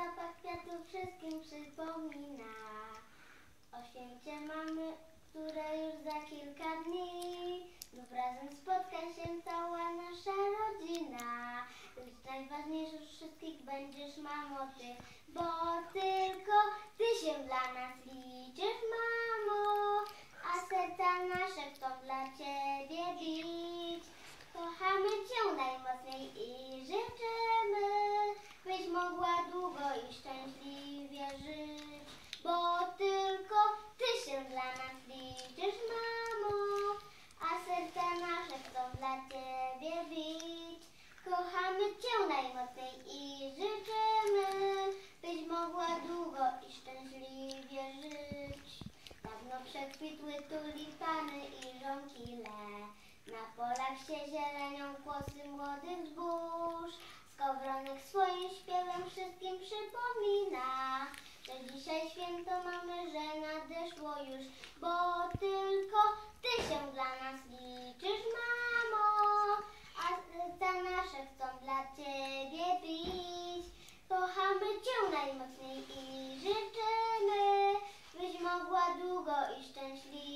zapach kwiatu wszystkim przypomina. Osięcie mamy, które już za kilka dni. Znów razem spotka się cała nasza rodzina. Lecz najważniejszy z wszystkich będziesz mamo ty. Bo tylko ty się dla nas liczysz mamo. A serca nasze są dla ciebie. kwitły tulipany i żonkile. Na polach się zielenią kłosy młodych burz. Skowronek swoim śpiewem wszystkim przypomina, że dzisiaj święto mamy constantly